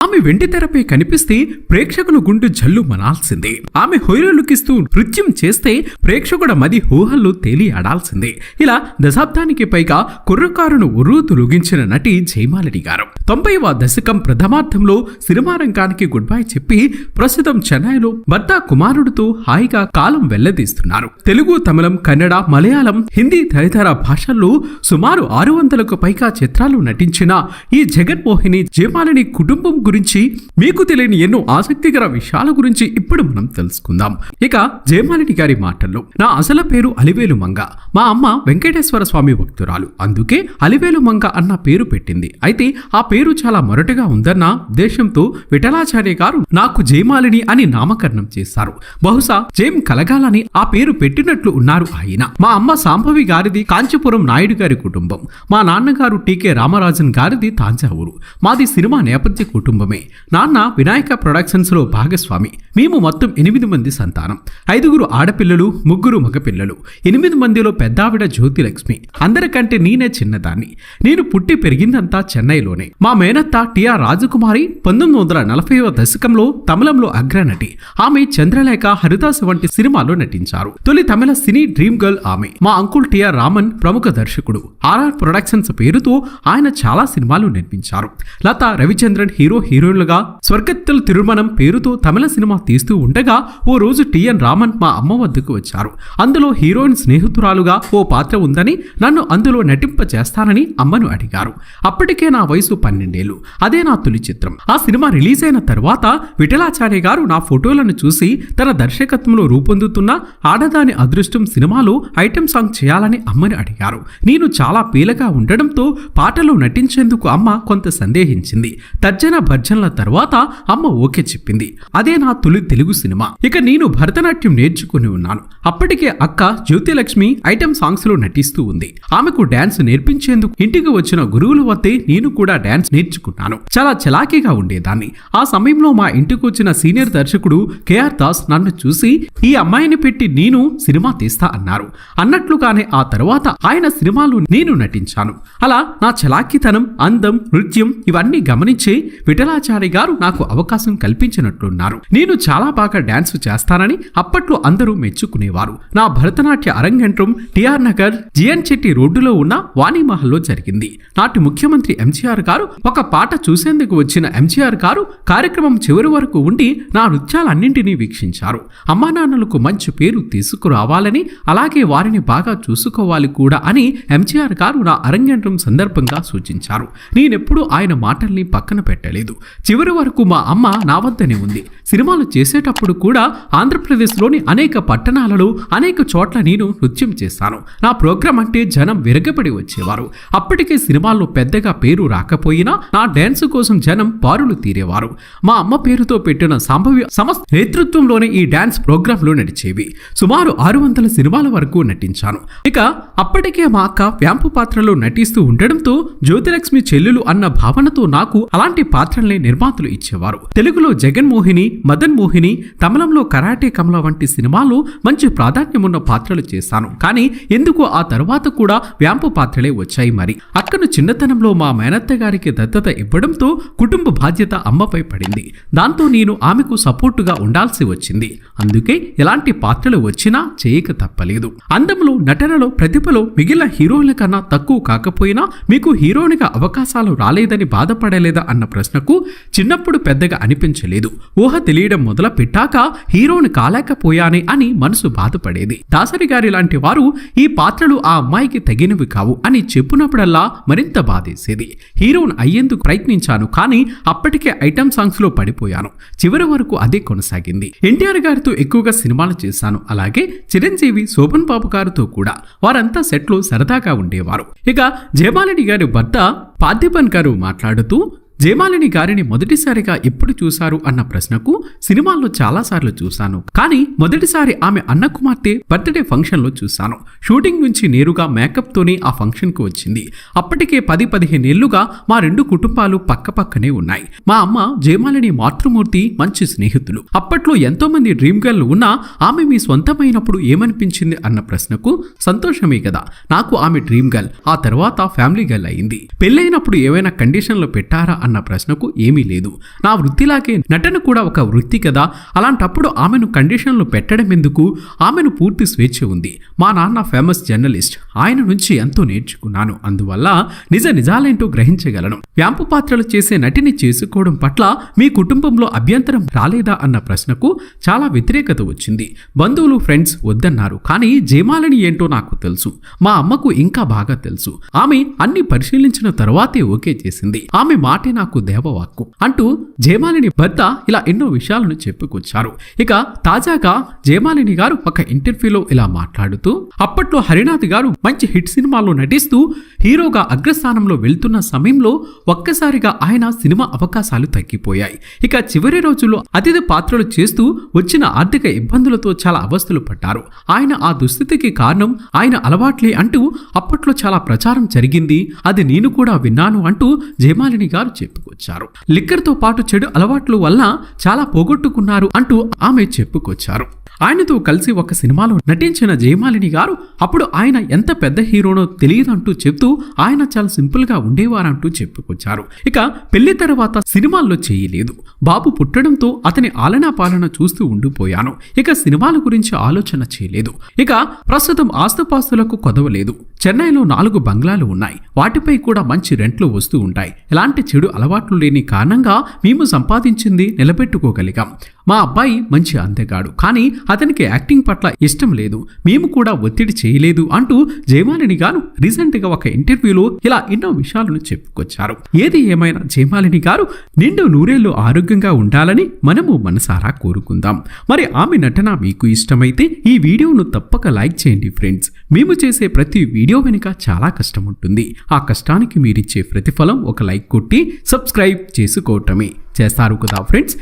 ఆమె వెండి తెరపై కనిపిస్తే ప్రేక్షకుల గుండె జల్లు మనాల్సిందే. ఆమె హొయలుకిస్తూ నృత్యం చేస్తే ప్రేక్షకుడ మది ఊహల్లో తేలి ఆడాల్సిందే. ఇలా దశాబ్దానికి పైగా కుర్రకారును ఉర్రూ తొలగించిన నటి జయమాలిని గారు. తొంభైవ దశకం ప్రథమార్థంలో సినిమా రంగానికి గుడ్ బై చెప్పి ప్రస్తుతం చెన్నైలో భర్త కుమారుడితో హాయిగా కాలం వెల్లదీస్తున్నారు. తెలుగు తమిళం కన్నడ మలయాళం హిందీ తదితర భాషల్లో సుమారు ఆరు వందలకు పైగా చిత్రాలు నటించిన ఈ జగన్మోహిని జయమాలిని కుటుంబం గురించి మీకు తెలియని ఎన్నో ఆసక్తికర విషయాల గురించి ఇప్పుడు మనం తెలుసుకుందాం. ఇక జయమాలిని గారి మాటల్లో. నా అసలు పేరు అలివేలు మంగ. మా అమ్మ వెంకటేశ్వర స్వామి భక్తురాలు. అందుకే అలివేలు మంగ అన్న పేరు పెట్టింది. అయితే ఆ పేరు చాలా మొరటుగా ఉందన్న ఉద్దేశంతో విఠలాచార్య గారు నాకు జయమాలిని అని నామకరణం చేశారు. బహుశా జయం కలగాలని ఆ పేరు పెట్టినట్లు ఉన్నారు ఆయన. మా అమ్మ సాంభవి గారిది కాంచీపురం నాయుడు గారి కుటుంబం. మా నాన్నగారు టీకే రామరాజన్ గారిది తాంజావూరు మాది సినిమా నేపథ్య కుటుంబం. కుటుంబమే. నాన్న వినాయక ప్రొడక్షన్స్లో భాగస్వామి. మేము మొత్తం ఎనిమిది మంది సంతానం. ఐదుగురు ఆడపిల్లలు ముగ్గురు మగపిల్లలు. ఎనిమిది మందిలో పెద్దావిడ జ్యోతిలక్ష్మి. అందరికంటే నేనే చిన్నదాన్ని. నేను పుట్టి పెరిగిందంతా చెన్నైలోనే. మా మేనత్త టిఆర్ రాజకుమారి పంతొమ్మిది వందల నలభైవ దశకంలో తమిళంలో అగ్రనటి. ఆమె చంద్రలేఖ హరిదాస్ వంటి సినిమాలో నటించారు. తొలి తమిళ సినీ డ్రీమ్ గర్ల్ ఆమె. మా అంకుల్ టిఆర్ రామన్ ప్రముఖ దర్శకుడు. ఆర్ఆర్ ప్రొడక్షన్స్ పేరుతో ఆయన చాలా సినిమాలు నిర్మించారు. లత రవిచంద్రన్ హీరో హీరోయిన్లుగా స్వర్గత్తుల తిరుమణం పేరుతో తమిళ సినిమా తీస్తూ ఉండగా ఓ రోజు టిఎన్ రామన్ మా అమ్మ వద్దకు వచ్చారు. అందులో హీరోయిన్ స్నేహితురాలుగా ఓ పాత్ర ఉందని నన్ను అందులో నటింప చేస్తానని అమ్మను అడిగారు. అప్పటికే నా వయసు పన్నెండేళ్ళు అదే నా తొలి చిత్రం. ఆ సినిమా రిలీజ్ అయిన తర్వాత విఠలాచార్య గారు నా ఫోటోలను చూసి తన దర్శకత్వంలో రూపొందుతున్న ఆడదాని అదృష్టం సినిమాలో ఐటెం సాంగ్ చేయాలని అమ్మని అడిగారు. నేను చాలా పీలగా ఉండడంతో పాటలో నటించేందుకు అమ్మ కొంత సందేహించింది. తర్జన పద్యంల తర్వాత అమ్మ ఓకే చెప్పింది. అదే నా తొలి తెలుగు సినిమా. ఇక నేను భరతనాట్యం నేర్చుకుని ఉన్నాను. అప్పటికే అక్క జ్యోతిలక్ష్మి ఐటెం సాంగ్స్లో నటిస్తూ ఉంది. ఆమెకు డాన్స్ నేర్పించేందుకు ఇంటికి వచ్చిన గురువుల వద్దే నేను కూడా డాన్స్ నేర్చుకున్నాను. చాలా చలాకీగా ఉండేదాన్ని. ఆ సమయంలో మా ఇంటికి వచ్చిన సీనియర్ దర్శకుడు కేఆర్ దాస్ నన్ను చూసి ఈ అమ్మాయిని పెట్టి నేను సినిమా తీస్తా అన్నారు. అన్నట్లుగానే ఆ తర్వాత ఆయన సినిమాలు నేను నటించాను. అలా నా చలాకీతనం అందం నృత్యం ఇవన్నీ గమనించి మంగళాచారి గారు నాకు అవకాశం కల్పించినట్లున్నారు. నేను చాలా బాగా డాన్స్ చేస్తానని అప్పట్లో అందరూ మెచ్చుకునేవారు. నా భరతనాట్య అరంగేట్రం టిఆర్ నగర్ జిఎన్ చెట్టి రోడ్డులో ఉన్న వాణిమహల్లో జరిగింది. నాటి ముఖ్యమంత్రి ఎంజీఆర్ గారు ఒక పాట చూసేందుకు వచ్చిన ఎంజీఆర్ గారు కార్యక్రమం చివరి వరకు ఉండి నా నృత్యాలన్నింటినీ వీక్షించారు. అమ్మా నాన్నలకు మంచి పేరు తీసుకురావాలని అలాగే వారిని బాగా చూసుకోవాలి కూడా అని ఎంజీఆర్ గారు నా అరంగేట్రం సందర్భంగా సూచించారు. నేనెప్పుడూ ఆయన మాటల్ని పక్కన పెట్టలేదు. చివరి వరకు మా అమ్మ నా వద్దనే ఉంది. సినిమాలు చేసేటప్పుడు కూడా ఆంధ్రప్రదేశ్లోని అనేక పట్టణాలలో అనేక చోట్ల నేను నృత్యం చేశాను. నా ప్రోగ్రాం అంటే జనం విరగబడి వచ్చేవారు. అప్పటికే సినిమాల్లో పెద్దగా పేరు రాకపోయినా నా డ్యాన్స్ కోసం జనం పారులు తీరేవారు. మా అమ్మ పేరుతో పెట్టిన సంభవ్య సంస్థ నేతృత్వంలోనే ఈ డ్యాన్స్ ప్రోగ్రాంలు నడిచేవి. సుమారు ఆరు వందల సినిమాల వరకు నటించాను. ఇక అప్పటికే మా అక్క వ్యాంపు పాత్రలో నటిస్తూ ఉండడంతో జ్యోతిలక్ష్మి చెల్లెలు అన్న భావనతో నాకు అలాంటి పాత్ర పాత్రల్ని నిర్మాతలు ఇచ్చేవారు. తెలుగులో జగన్మోహిని మదన్ మోహిని తమిళంలో కరాటే కమల వంటి సినిమాలు మంచి ప్రాధాన్యమున్న పాత్రలు చేశాను. కానీ ఎందుకు ఆ తర్వాత కూడా వ్యాంపు పాత్రలే వచ్చాయి మరి. అక్కను చిన్నతనంలో మా మేనత్త గారికి దత్తత ఇవ్వడంతో కుటుంబ బాధ్యత అమ్మపై పడింది. దాంతో నేను ఆమెకు సపోర్టుగా ఉండాల్సి వచ్చింది. అందుకే ఎలాంటి పాత్రలు వచ్చినా చేయక తప్పలేదు. అందములో నటనలో ప్రతిభలో మిగిలిన హీరోయిన్ల కన్నా తక్కువ కాకపోయినా మీకు హీరోయిన్గా అవకాశాలు రాలేదని బాధపడలేదా అన్న ప్రశ్నకు చిన్నప్పుడు పెద్దగా అనిపించలేదు. ఊహ తెలియడం మొదలు పెట్టాక హీరోని కాలేకపోయానే అని మనసు బాధపడేది. దాసరి గారి లాంటి వారు ఈ పాత్రలు ఆ అమ్మాయికి తగినవి కావు అని చెప్పినప్పుడల్లా మరింత బాధేసేది. హీరోని అయ్యేందుకు ప్రయత్నించాను కానీ అప్పటికే ఐటమ్ సాంగ్స్లో పడిపోయాను. చివరి వరకు అదే కొనసాగింది. ఎన్టీఆర్ గారితో ఎక్కువగా సినిమాలు చేశాను. అలాగే చిరంజీవి శోభన్ బాబు గారితో కూడా. వారంతా సెట్లో సరదాగా ఉండేవారు. ఇక జయమాలిని గారి భర్త పార్థిపన్ గారు మాట్లాడుతూ జయమాలిని గారిని మొదటిసారిగా ఎప్పుడు చూశారు అన్న ప్రశ్నకు సినిమాల్లో చాలాసార్లు చూశాను. కానీ మొదటిసారి ఆమె అన్న కుమార్తె బర్త్డే ఫంక్షన్లో చూశాను. షూటింగ్ నుంచి నేరుగా మేకప్తోనే ఆ ఫంక్షన్కు వచ్చింది. అప్పటికే పది పదిహేనేళ్ళుగా మా రెండు కుటుంబాలు పక్కపక్కనే ఉన్నాయి. మా అమ్మ జయమాలిని మాతృమూర్తి మంచి స్నేహితులు. అప్పట్లో ఎంతో మంది డ్రీమ్ గర్ల్ ఉన్నా ఆమె మీ సొంతమైనప్పుడు ఏమనిపించింది అన్న ప్రశ్నకు సంతోషమే కదా. నాకు ఆమె డ్రీమ్ గర్ల్ ఆ తర్వాత ఫ్యామిలీ గర్ల్ అయింది. పెళ్ళైనప్పుడు ఏవైనా కండిషన్లు పెట్టారా అన్న అన్న ప్రశ్నకు ఏమీ లేదు. నా వృత్తిలాగే నటన కూడా ఒక వృత్తి కదా. అలాంటప్పుడు ఆమెను కండిషన్లు పెట్టడం ఎందుకు? ఆమెను పూర్తి స్వేచ్ఛ ఉంది. మా నాన్న ఫేమస్ జర్నలిస్ట్. ఆయన నుంచి ఎంతో నేర్చుకున్నాను. అందువల్ల నిజ నిజాలేంటో గ్రహించగలను. వ్యాంపు పాత్రలు చేసే నటిని చేసుకోవడం పట్ల మీ కుటుంబంలో అభ్యంతరం రాలేదా అన్న ప్రశ్నకు చాలా వ్యతిరేకత వచ్చింది. బంధువులు ఫ్రెండ్స్ వద్దన్నారు. కానీ జయమాలని ఏంటో నాకు తెలుసు. మా అమ్మకు ఇంకా బాగా తెలుసు. ఆమె అన్ని పరిశీలించిన తర్వాతే ఓకే చేసింది. ఆమె మాటే నాకు దేవవాక్కు. అంటూ జయమాలిని భర్త ఇలా ఎన్నో విషయాలను చెప్పుకొచ్చారు. ఇక తాజాగా జయమాలిని గారు ఒక ఇంటర్వ్యూలో ఇలా మాట్లాడుతూ అప్పట్లో హరినాథ్ గారు మంచి హిట్ సినిమాల్లో నటిస్తూ హీరోగా అగ్రస్థానంలో వెళ్తున్న సమయంలో ఒక్కసారిగా ఆయన సినిమా అవకాశాలు తగ్గిపోయాయి. ఇక చివరి రోజుల్లో అతిథి పాత్రలు చేస్తూ వచ్చిన ఆర్థిక ఇబ్బందులతో చాలా అవస్థలు పడ్డారు. ఆయన ఆ దుస్థితికి కారణం ఆయన అలవాట్లే అంటూ అప్పట్లో చాలా ప్రచారం జరిగింది అది నేను కూడా విన్నాను అంటూ జయమాలిని గారు చెప్పుకొచ్చారు. లిక్కర్తో పాటు చెడు అలవాట్ల వల్ల చాలా పోగొట్టుకున్నారు అంటూ ఆమె చెప్పుకొచ్చారు. ఆయనతో కలిసి ఒక సినిమాలో నటించిన జయమాలిని గారు అప్పుడు ఆయన ఎంత పెద్ద హీరోనో తెలియదంటూ చెప్తూ ఆయన చాలా సింపుల్గా ఉండేవారంటూ చెప్పుకొచ్చారు. ఇక పెళ్ళి తర్వాత సినిమాల్లో చేయలేదు. బాబు పుట్టడంతో అతని ఆలనా పాలన చూస్తూ ఉండిపోయాను. ఇక సినిమాల గురించి ఆలోచన చేయలేదు. ఇక ప్రస్తుతం ఆస్తుపాస్తులకు కొదవలేదు. చెన్నైలో నాలుగు బంగ్లాలు ఉన్నాయి. వాటిపై కూడా మంచి రెంట్లు వస్తూ ఉంటాయి. ఎలాంటి చెడు అలవాట్లు లేని కారణంగా మేము సంపాదించింది నిలబెట్టుకోగలిగాం. మా అబ్బాయి మంచి అందగాడు కానీ అతనికి యాక్టింగ్ పట్ల ఇష్టం లేదు మేము కూడా ఒత్తిడి చేయలేదు అంటూ జయమాలిని గారు రీసెంట్గా ఒక ఇంటర్వ్యూలో ఇలా ఎన్నో విషయాలను చెప్పుకొచ్చారు. ఏది ఏమైనా జయమాలిని గారు నిండు నూరేళ్ళు ఆరోగ్యంగా ఉండాలని మనము మనసారా కోరుకుందాం. మరి ఆమె నటన మీకు ఇష్టమైతే ఈ వీడియోను తప్పక లైక్ చేయండి ఫ్రెండ్స్. మేము చేసే ప్రతి వీడియో వెనుక చాలా కష్టం ఉంటుంది. ఆ కష్టానికి మీరిచ్చే ప్రతిఫలం ఒక లైక్ కొట్టి సబ్స్క్రైబ్ చేసుకోవటమే. చేస్తారు కదా ఫ్రెండ్స్?